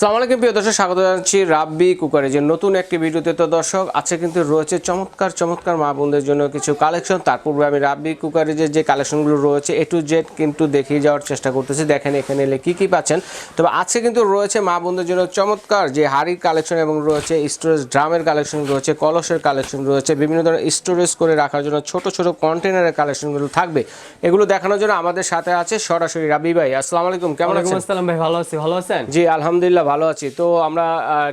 আসসালামু আলাইকুম প্রিয় দর্শক স্বাগত জানাচ্ছি রাব্বি কুকারে। যে নতুন একটি ভিডিওতে তো দর্শক আছে কিন্তু রয়েছে চমৎকার চমৎকার মা বোনদের জন্য কিছু কালেকশন। তার পূর্বে আমি রাব্বি কুকারে যে যে কালেকশনগুলো রয়েছে এ টু জেড কিন্তু দেখিয়ে যাওয়ার চেষ্টা করতেছি। দেখেন এখানে এলে কী কী পাচ্ছেন? তবে আজকে কিন্তু রয়েছে মা বোনদের জন্য চমৎকার যে হাড়ির কালেকশন এবং রয়েছে স্টোরেজ ড্রামের কালেকশন রয়েছে কলসের কালেকশন রয়েছে বিভিন্ন ধরনের স্টোরেজ করে রাখার জন্য ছোট ছোট কন্টেনারের কালেকশনগুলো থাকবে। এগুলো দেখানোর জন্য আমাদের সাথে আছে সরাসরি রাব্বি ভাই। আসসালামু আলাইকুম কেমন আছেন? আসসালাম ভাই ভালো আছি ভালো আছেন? জি আলহামদুলিল্লাহ ভালো আছি। তো আমরা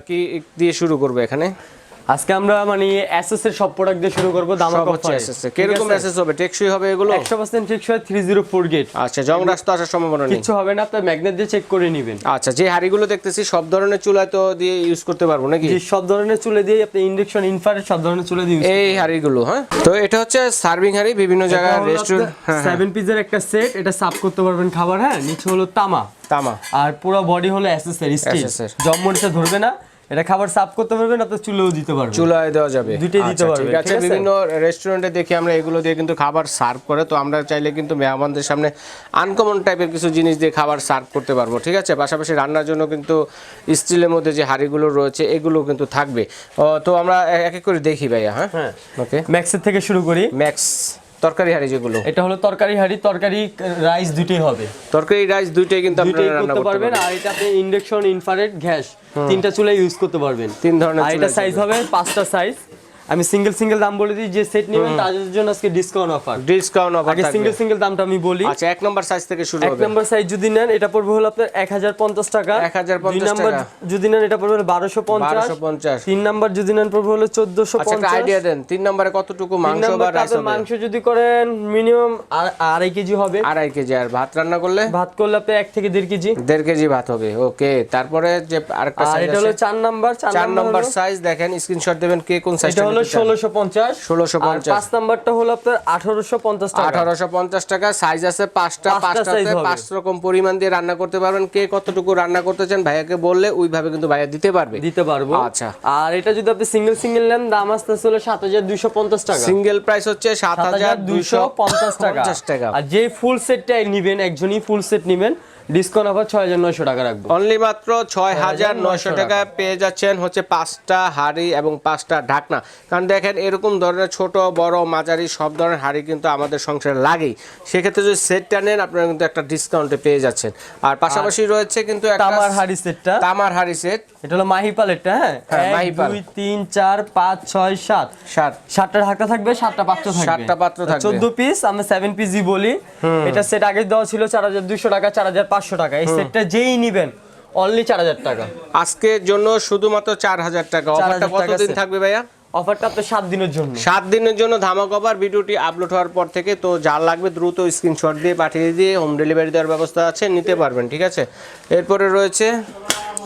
কি দিয়ে শুরু করব এখানে? আজকে আমরা মানে এসএস এর সব প্রোডাক্ট দিয়ে শুরু করব দাম সব হচ্ছে এসএস কীরকম এসএস হবে? টেকসই হবে এগুলো? 100% ঠিক হয় 304 গেট আচ্ছা জং রাস্তা আসার সম্ভাবনা নেই। কিছু হবে না আপনি ম্যাগনেট দিয়ে চেক করে নেবেন। আচ্ছা যে হাড়িগুলো দেখতেছি সব ধরনের চুলায় তো দিয়ে ইউজ করতে পারব নাকি? যে সব ধরনের চুলে দিয়ে আপনি ইন্ডাকশন ইনফ্রারেড সব ধরনের চুলে দিয়ে use এই হাড়িগুলো হ্যাঁ? তো এটা হচ্ছে সার্ভিং হাড়ি বিভিন্ন জায়গায় রেস্টুরেন্ট আপনার সেভেন পিসের একটা সেট এটা সাফ করতে পারবেন খাবার হ্যাঁ? নিচে হলো তামা। তামা। আর পুরো বডি হলো এসএস এর স্টিল এর। জব ধরবে না। এটা খাবার সাফ করতে পারবেন আপনি চুলেও দিতে পারবেন। চুলায় দেওয়া যাবে। দুইটাই দিতে আচ্ছা, পারবে, ঠিক আছে। বিভিন্ন রেস্টুরেন্টে দেখি আমরা এগুলো দিয়ে কিন্তু খাবার সার্ভ করে তো আমরা চাইলে কিন্তু মেহমানদের সামনে আনকমন টাইপের কিছু জিনিস দিয়ে খাবার সার্ভ করতে পারব ঠিক আছে? পাশাপাশি রান্নার জন্য কিন্তু স্টিলের মধ্যে যে হাঁড়িগুলো রয়েছে এগুলো কিন্তু থাকবে। তো আমরা এক এক করে দেখি ভাইয়া হ্যাঁ? হ্যাঁ। ওকে ম্যাক্সের থেকে শুরু করি। ম্যাক্স তরকারি হাড়ি যেগুলো। এটা হলো তরকারি হাড়ি তরকারি রাইস দুটেই হবে। তরকারি রাইস দুইটাই কিন্তু আপনারা রান্না করতে পারবেন আর এটা আপনি ইন্ডাকশন ইনফ্রারেড গ্যাস তিনটা চুলা ইউজ করতে পারবেন। তিন ধরনের আর এটা সাইজ হবে পাঁচটা সাইজ আমি সিঙ্গেল সিঙ্গেল দাম বলে দিই যে সেট নেবেন তাদের জন্য আজকে ডিসকাউন্ট অফার ডিসকাউন্ট অফার আগে সিঙ্গেল সিঙ্গেল দামটা আমি বলি। আচ্ছা এক নম্বর সাইজ থেকে শুরু হবে। এক নম্বর সাইজ যদি নেন এটা পড়বে হলো আপনার এক হাজার পঞ্চাশ টাকা। 1050 দুই নম্বর যদি নেন এটা পড়বে হলো বারোশো পঞ্চাশ। 1250 তিন নম্বর যদি নেন পড়বে হলো চোদ্দশো আচ্ছা একটা আইডিয়া দেন। তিন নম্বরে কতটুকু মাংস বা রাইস হবে মাংস যদি করেন মিনিমাম আড়াই কেজি হবে। আড়াই কেজি। আর ভাত রান্না করলে? ভাত করলে আপনি এক থেকে দেড় কেজি। দেড় কেজি ভাত হবে। ওকে তারপরে যে আরেকটা আর সাইজ এটা হলো চার নাম্বার চার নম্বর সাইজ দেখেন স্ক্রিনশট দেবেন কে কোন সাইজটা হলো ষোলোশো পঞ্চাশ। 1650 আর পাঁচ নাম্বারটা হলো আপনার আঠারোশো পঞ্চাশ টাকা। আঠারোশো পঞ্চাশ টাকা। সাইজ আছে পাঁচটা পাঁচটা পাঁচটাতে পাঁচ রকম পরিমাণ দিয়ে রান্না করতে পারবেন। কে কতটুকু রান্না করতে চান ভাইয়াকে বললে ওইভাবে কিন্তু ভাইয়া দিতে পারবে। দিতে পারব। আচ্ছা। আর এটা যদি আপনি সিঙ্গেল সিঙ্গেল নেন দাম আসতে হলো সাত হাজার দুইশো পঞ্চাশ টাকা। সিঙ্গেল প্রাইস হচ্ছে সাত হাজার দুইশো পঞ্চাশ টাকা। আর যে ফুল নিবেন একজনই ফুল সেট নিবেন। ডিসকাউন্ট অফার ছয় হাজার নয়শো টাকা রাখব। অনলি মাত্র ছয় হাজার নয়শো টাকা। পেয়ে যাচ্ছেন হচ্ছে পাঁচটা হাড়ি এবং পাঁচটা ঢাকনা। কারণ দেখেন এরকম ধরনের ছোট বড় মাঝারি সব ধরনের হাড়ি কিন্তু আমাদের সংসারে লাগেই। সেক্ষেত্রে যদি সেটটা নেন আপনারা কিন্তু একটা ডিসকাউন্টে পেয়ে যাচ্ছেন। আর পাশাপাশি রয়েছে কিন্তু একটা তামার হাড়ি সেটটা। তামার হাড়ি সেট। এটা হলো মাহি পালেটটা হ্যাঁ? হ্যাঁ, মাহিপাল। দুই তিন চার পাঁচ ছয় সাত। সাত। সাতটা ঢাকা থাকবে সাতটা পাত্র থাকবে। সাতটা পাত্র থাকবে। চোদ্দ পিস আমরা সেভেন পিসই বলি। এটা সেট আগে দেওয়া ছিল চার হাজার দুইশো টাকা চার হাজার পাঁচশো টাকা। এই সেটটা যেই নিবেন অনলি চার হাজার টাকা। আজকের জন্য শুধুমাত্র চার হাজার টাকা। অফারটা কতদিন থাকবে ভাইয়া? অফারটা তো সাত দিনের জন্য। সাত দিনের জন্য ধামাক অফার ভিডিওটি আপলোড হওয়ার পর থেকে তো যার লাগবে দ্রুত স্ক্রিনশট দিয়ে পাঠিয়ে দিয়ে হোম ডেলিভারি দেওয়ার ব্যবস্থা আছে নিতে পারবেন ঠিক আছে? এরপরে রয়েছে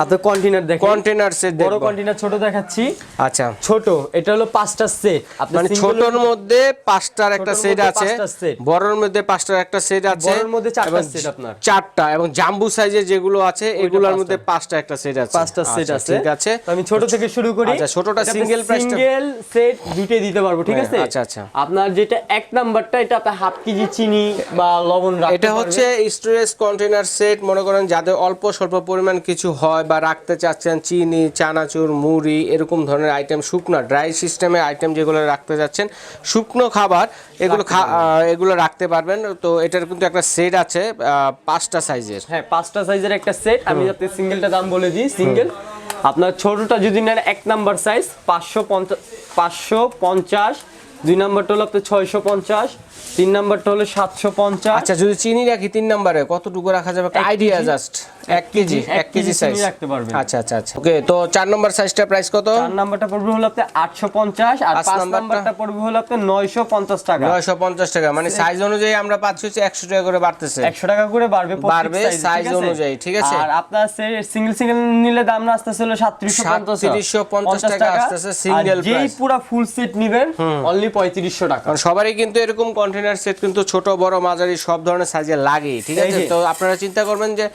আপনার কন্টেনার দেখেন। কন্টেনার সেট বড় কন্টেনার ছোট দেখাচ্ছি। আচ্ছা। ছোট এটা হলো পাঁচটা সেট মানে ছোটর মধ্যে পাঁচটার একটা সেট আছে বড়র মধ্যে পাঁচটার একটা সেট আছে বড়র মধ্যে চারটা এবং আপনার। চারটা এবং জাম্বু সাইজের যেগুলো আছে এগুলোর মধ্যে পাঁচটা একটা সেট আছে। পাঁচটা সেট আচ্ছা, আছে। ঠিক আছে। আমি ছোট থেকে শুরু করি। আচ্ছা, ছোটটা price টা- সিঙ্গেল সেট দুটোই দিতে পারব ঠিক হ্যাঁ, আছে? আচ্ছা, আচ্ছা। আপনার যেটা এক নাম্বারটা এটা আপনি হাফ কেজি চিনি বা লবণ রাখতে এটা হচ্ছে স্টোরেজ কন্টেনার সেট মনে করেন যাদের অল্প স্বল্প পরিমাণ কিছু হয় বা রাখতে চাচ্ছেন চিনি চানাচুর মুড়ি এরকম ধরনের আইটেম শুকনো ড্রাই সিস্টেমের আইটেম যেগুলো রাখতে চাচ্ছেন শুকনো খাবার এগুলো এগুলো রাখতে পারবেন। তো এটার কিন্তু একটা সেট আছে পাঁচটা সাইজের হ্যাঁ পাঁচটা সাইজের একটা সেট আমি যাতে সিঙ্গেলটা দাম বলে দিই সিঙ্গেল আপনার ছোটটা যদি নেন এক নাম্বার সাইজ পাঁচশো পঞ্চাশ পাঁচশো পঞ্চাশ। দুই নাম্বারটা হলো আপনার ছয়শো পঞ্চাশ। তিন নাম্বারটা হলো সাতশো পঞ্চাশ। আচ্ছা যদি চিনি রাখি তিন নম্বরে কতটুকু রাখা যাবে? একটা আইডিয়া জাস্ট এক কেজি এক কেজি সাইজ রাখতে পারবেন। আচ্ছা আচ্ছা আচ্ছা। ওকে তো চার নম্বর সাইজটা প্রাইস কত? চার নাম্বারটা পড়বে হলো আপনার আটশো পঞ্চাশ আর পাঁচ নাম্বারটা? পড়বে হলো আপনার নয়শো পঞ্চাশ টাকা। নয়শো পঞ্চাশ টাকা মানে সাইজ অনুযায়ী আমরা পাচ্ছি হচ্ছে একশো টাকা করে বাড়তেছে। একশো টাকা করে বাড়বে বাড়বে আছে? অনুযায়ী, ঠিক আছে? আর আপনার সিঙ্গেল সিঙ্গেল নিলে দাম না আসতেছে হলো সাতত্রিশশো সাতত্রিশশো পঞ্চাশ টাকা আসতেছে single যেই পুরো ফুল সেট নিবেন অনলি পঁয়ত্রিশশো টাকা। সবারই কিন্তু এরকম কন্টেনার সেট কিন্তু ছোট বড় মাঝারি সব ধরনের সাইজে লাগে ঠিক আছে? তো আপনারা চিন্তা করবেন যে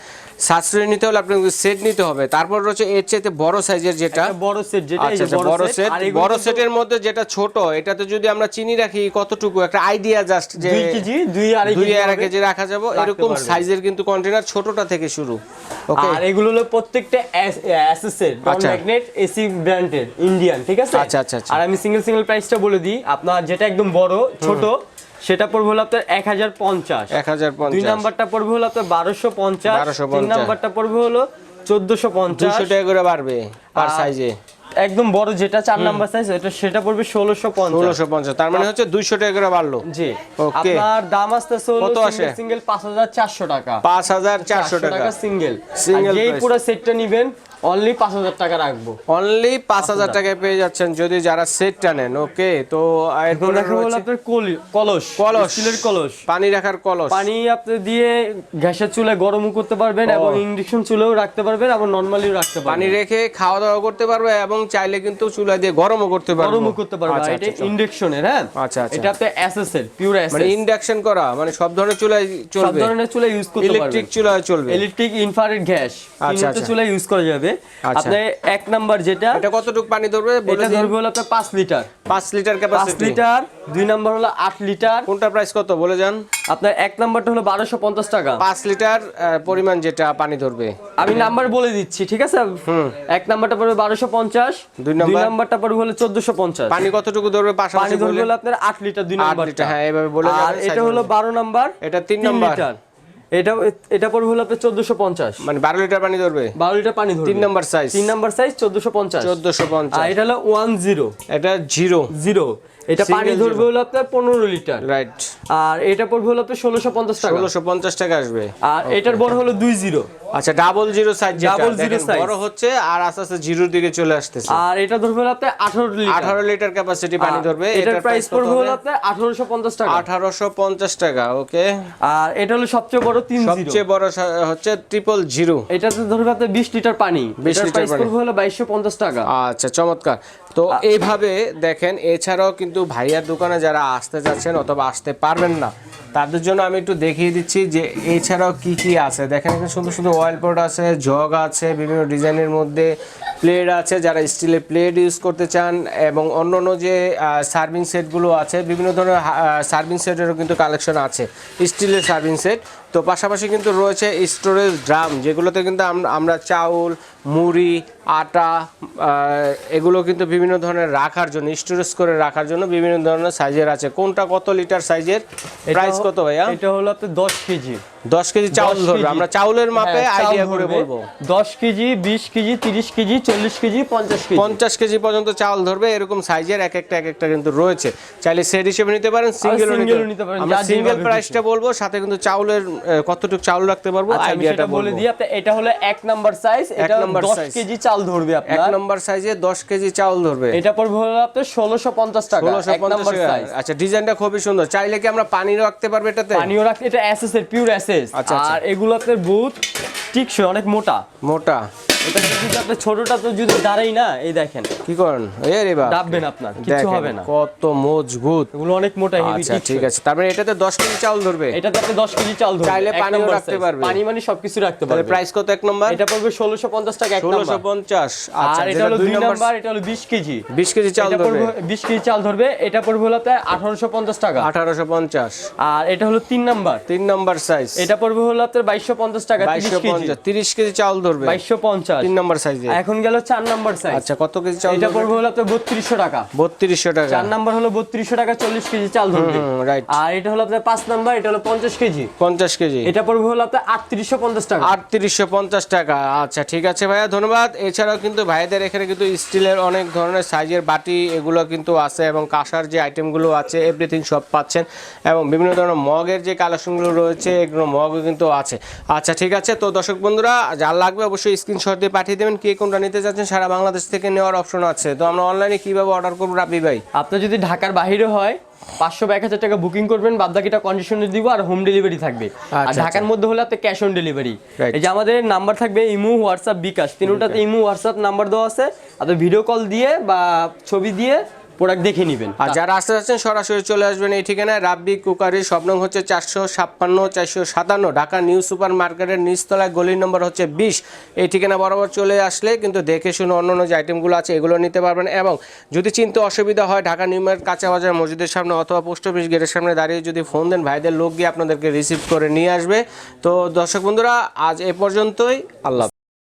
সাশ্রয় নিতে হলে আপনাকে সেট নিতে হবে। তারপর রয়েছে এর চাইতে বড় সাইজের যেটা। বড় সেট যেটা আচ্ছা আচ্ছা বড় সেট বড় সেটের মধ্যে যেটা ছোট এটাতে যদি আমরা চিনি রাখি কতটুকু একটা আইডিয়া জাস্ট যে দুই কেজি দুই আড়াই দুই কেজি আড়াই হবে। কেজি রাখা যাবে। এরকম সাইজের কিন্তু কন্টেনার ছোটটা থেকে শুরু ওকে আর এগুলো হলো প্রত্যেকটা অ্যাসেসের নন আচ্ছা। ম্যাগনেট এসি ব্র্যান্ডেড ইন্ডিয়ান ঠিক আছে? আচ্ছা, আচ্ছা, আচ্ছা। আর আমি সিঙ্গেল সিঙ্গেল প্রাইসটা বলে দিই। আপনার যেটা একদম বড় ছোট সেটা পড়বে হলো আপনার এক হাজার পঞ্চাশ। এক হাজার দুই নাম্বারটা পড়বে হলো আপনার বারোশো পঞ্চাশ। 1250 তিন নাম্বারটা পড়বে হলো চোদ্দশো পঞ্চাশ। টাকা করে বাড়বে আর সাইজে। একদম বড় যেটা চার নাম্বার সাইজ এটা সেটা পড়বে ষোলোশো পঞ্চাশ। ষোলোশো পঞ্চাশ। তার মানে হচ্ছে দুইশো টাকা করে বাড়লো। জি। ওকে। আপনার দাম আসতেছে হলো কত আসে? সিঙ্গেল পাঁচ হাজার চারশো টাকা। পাঁচ হাজার চারশো টাকা। Single single price। পুরো সেটটা নিবেন অনলি পাঁচ হাজার টাকা রাখব। অনলি পাঁচ হাজার টাকায় পেয়ে যাচ্ছেন যদি যারা সেটটা নেন ওকে তো আপনার কলি- কলস কলস। স্টিলের কলস। পানি রাখার কলস। পানি আপনি দিয়ে গ্যাসের চুলায় গরমও করতে পারবেন এবং ইন্ডাকশন চুলাও রাখতে পারবেন এবং নরমালিও রাখতে পারবেন। পানি রেখে খাওয়া দাওয়া করতে পারবে এবং চাইলে কিন্তু চুলা দিয়ে গরমও করতে পারবে। গরমও করতে পারবেন আচ্ছা, আর এটা আচ্ছা, আচ্ছা। ইন্ডাকশনের হ্যাঁ? আচ্ছা, আচ্ছা। এটা আপনি এসএস এর পিওর মানে ইন্ডাকশন করা মানে সব ধরনের চুলাই সব ধরনের চুলা ইউজ করতে ইলেকট্রিক চুলায় চলবে। Electric infrared gas. তিনটা আচ্ছা। চুলা ইউজ করা যাবে। আচ্ছা। আপনি এক নাম্বার যেটা এটা কতটুকু পানি ধরবে? এটা ধরবে হলো আপনার পাঁচ লিটার। পাঁচ লিটার পাঁচ ক্যাপাসিটি লিটার দুই নাম্বার হলো আট লিটার। কোনটা প্রাইস কত? বলে যান। আপনার এক নাম্বারটা হলো বারোশো পঞ্চাশ টাকা। পাঁচ লিটার পরিমাণ যেটা পানি ধরবে। আমি নাম্বার বলে দিচ্ছি ঠিক আছে? এক নাম্বারটা পড়বে বারোশো পঞ্চাশ দুই নাম্বার? নাম্বারটা পড়বে হলো চোদ্দশো পঞ্চাশ। পানি কতটুকু ধরবে? পানি পাশাপাশি ধরবে হলো আপনার আট লিটার দুই আট নাম্বার হ্যাঁ এভাবে বলে আর এটা হলো অনুযায়ী। বারো নাম্বার এটা তিন নাম্বার। এটা এটা পড়বে হলো আপনার চোদ্দশো পঞ্চাশ। মানে বারো লিটার পানি ধরবে? বারো লিটার পানি ধরবে। তিন নাম্বার সাইজ তিন নাম্বার সাইজ চোদ্দশো পঞ্চাশ। চোদ্দশো পঞ্চাশ। এটা হলো ওয়ান জিরো এটা জিরো জিরো এটা পানি ধরবে হলো আপনার পনেরো লিটার। রাইট আর এটা পড়বে হলো আপনার ষোলোশো পঞ্চাশ টাকা। ষোলোশো পঞ্চাশ টাকা আসবে। আর এটার বড় হলো দুই জিরো। আচ্ছা ডাবল জিরো সাইজ zero দেখেন size। বড় হচ্ছে আর আস্তে আস্তে জিরোর দিকে চলে আসতেছে। আর এটা ধরবে হলো আপনার আঠারো লিটার। আঠারো লিটার ক্যাপাসিটি পানি ধরবে এটার প্রাইস পড়বে হলো আপনার আঠারোশো পঞ্চাশ টাকা। আঠারোশো পঞ্চাশ টাকা ওকে আর এটা হলো সবচেয়ে বড় তিন জিরো। সবচেয়ে বড় হচ্ছে ট্রিপল জিরো এটাতে ধরবে আপনার বিশ লিটার পানি। 20 লিটার প্রাইস পানি। পড়বে হলো বাইশশো পঞ্চাশ টাকা। আচ্ছা চমৎকার। তো এইভাবে দেখেন এছাড়াও কিন্তু ভাইয়ার দোকানে যারা আসতে যাচ্ছেন অথবা আসতে পারবেন না তাদের জন্য আমি একটু দেখিয়ে দিচ্ছি যে এছাড়াও কি কি আছে। দেখেন এখানে সুন্দর সুন্দর অয়েল পট আছে জগ আছে বিভিন্ন ডিজাইনের মধ্যে প্লেট আছে যারা স্টিলের প্লেট ইউজ করতে চান এবং অন্য অন্য যে সার্ভিং সেটগুলো আছে বিভিন্ন ধরনের সার্ভিং সেটেরও কিন্তু কালেকশন আছে স্টিলের সার্ভিং সেট তো পাশাপাশি কিন্তু রয়েছে স্টোরেজ ড্রাম যেগুলোতে কিন্তু আমরা চাউল মুড়ি আটা এগুলো কিন্তু বিভিন্ন ধরনের রাখার জন্য স্টোরেজ করে রাখার জন্য বিভিন্ন ধরনের সাইজের আছে। কোনটা কত লিটার সাইজের প্রাইস কত ভাইয়া? এটা হলো আপনার দশ কেজি। দশ কেজি চাউল 10 ধরবে আমরা চাউলের মাপে হ্যাঁ, আইডিয়া করে বলব। দশ কেজি বিশ কেজি তিরিশ কেজি চল্লিশ কেজি পঞ্চাশ কেজি। পঞ্চাশ কেজি পর্যন্ত চাউল ধরবে এরকম সাইজের এক একটা এক একটা কিন্তু রয়েছে। চাইলে সেট হিসেবে নিতে পারেন সিঙ্গেল নিতে পারেন, আমরা সিঙ্গেল প্রাইসটা বলব সাথে কিন্তু চাউলের কতটুকু চাউল রাখতে পারব আচ্ছা, আইডিয়াটা বলে দিই আপনার এটা হলো এক নাম্বার সাইজ এক এটা number দশ size। কেজি চাল ধরবে এক আপনার। নম্বর সাইজে দশ কেজি চাউল ধরবে। এটা পড়বে হলো আপনার ষোলোশো পঞ্চাশ টাকা ষোলোশো এক নাম্বার সাইজ আচ্ছা ডিজাইনটা খুবই সুন্দর। চাইলে কি আমরা পানি রাখতে পারব এটাতে? পানিও রাখতে এটা এসএস এর পিওর এসএস আচ্ছা, আচ্ছা। আর এগুলাতে বুথ বহুত টিকসই অনেক মোটা। মোটা। এটা যদি আপনার ছোটটা তো যদি দাঁড়াই না এই দেখেন। কি করেন? এ রে বাপ ডাববেন আপনার কিছু হবে না। কত মজবুত। এগুলো অনেক মোটা হেভি আচ্ছা ঠিক আছে। তারপরে এটাতে দশ কেজি চাউল ধরবে? এটাতে আপনি 10 কেজি চাল ধরবেন চাইলে এক রাখতে পারবে। পানি মানে সবকিছু রাখতে তাহলে প্রাইস কত এক নম্বর এটা পড়বে 1650 টাকা এক নাম্বার পঞ্চাশ। আচ্ছা আর এটা হলো দুই দুই নম্বর এটা হলো 20 কেজি। বিশ কেজি চাউল ধরবে। 20 কেজি চাল ধরবে এটা পড়বে হলো আপনার 1850 টাকা। আঠারোশো পঞ্চাশ। আর এটা হলো তিন নাম্বার তিন নম্বর সাইজ এটা পড়বে হলো আপনার 2250 টাকা 30 বাইশশো কেজি পঞ্চাশ তিরিশ কেজি চাউল ধরবে। 2250 তিন নম্বর সাইজে এখন গেল চার নাম্বার সাইজ আচ্ছা কত কেজি চাউল এটা পড়বে হলো আপনার 3200 টাকা। বত্রিশশো টাকা। চার নাম্বার হলো 3200 টাকা 40 কেজি চাল ধরবে। রাইট আর এটা হলো আপনার পাঁচ নাম্বার এটা হলো 50 কেজি। পঞ্চাশ কেজি। এটা পড়বে হলো আপনার 3850 টাকা। আটত্রিশশো পঞ্চাশ টাকা। আচ্ছা ঠিক আছে ভাইয়া ধন্যবাদ। এছাড়াও কিন্তু ভাইদের এখানে কিন্তু স্টিলের অনেক ধরনের সাইজের বাটি এগুলো কিন্তু আছে এবং কাঁসার যে আইটেমগুলো আছে এভরিথিং সব পাচ্ছেন এবং বিভিন্ন ধরনের মগের যে কালেকশনগুলো রয়েছে এগুলো মগও কিন্তু আছে। আচ্ছা ঠিক আছে। তো দর্শক বন্ধুরা যার লাগবে অবশ্যই স্ক্রিনশট দিয়ে পাঠিয়ে দেবেন কে কোনটা নিতে চাচ্ছেন সারা বাংলাদেশ থেকে নেওয়ার অপশন আছে। তো আমরা অনলাইনে কীভাবে অর্ডার করব রাবি ভাই? আপনি যদি ঢাকার বাইরে হয় পাঁচশো বা এক হাজার টাকা বুকিং করবেন বাদ বাকিটা কন্ডিশনে দিব আর হোম ডেলিভারি থাকবে। আর আচ্ছা, ঢাকার মধ্যে হলে আপনি ক্যাশ অন ডেলিভারি এই যে আমাদের নাম্বার থাকবে ইমু হোয়াটসঅ্যাপ বিকাশ। তিনটাতে ইমু হোয়াটসঅ্যাপ নাম্বার দেওয়া আছে। আপনি ভিডিও কল দিয়ে বা ছবি দিয়ে প্রোডাক্ট দেখে নেবেন। আর যারা আসতে যাচ্ছেন, সরাসরি চলে আসবেন এই ঠিকানায়। রাব্বি কুকারি সব নং হচ্ছে চারশো ছাপ্পান্ন, চারশো সাতান্ন, ঢাকা নিউ সুপার মার্কেটের নিচতলায়। গলির নম্বর হচ্ছে বিশ। এই ঠিকানা বরাবর চলে আসলে কিন্তু দেখে শুনে অন্য অন্য যে আইটেমগুলো আছে, এগুলো নিতে পারবেন এবং যদি চিনতে অসুবিধা হয়, ঢাকা নিউ মার্কেট কাঁচা বাজার মসজিদের সামনে অথবা পোস্ট অফিস গেটের সামনে দাঁড়িয়ে যদি ফোন দেন, ভাইদের লোক গিয়ে আপনাদেরকে রিসিভ করে নিয়ে আসবে। তো দর্শক বন্ধুরা, আজ এ পর্যন্তই। আল্লাহ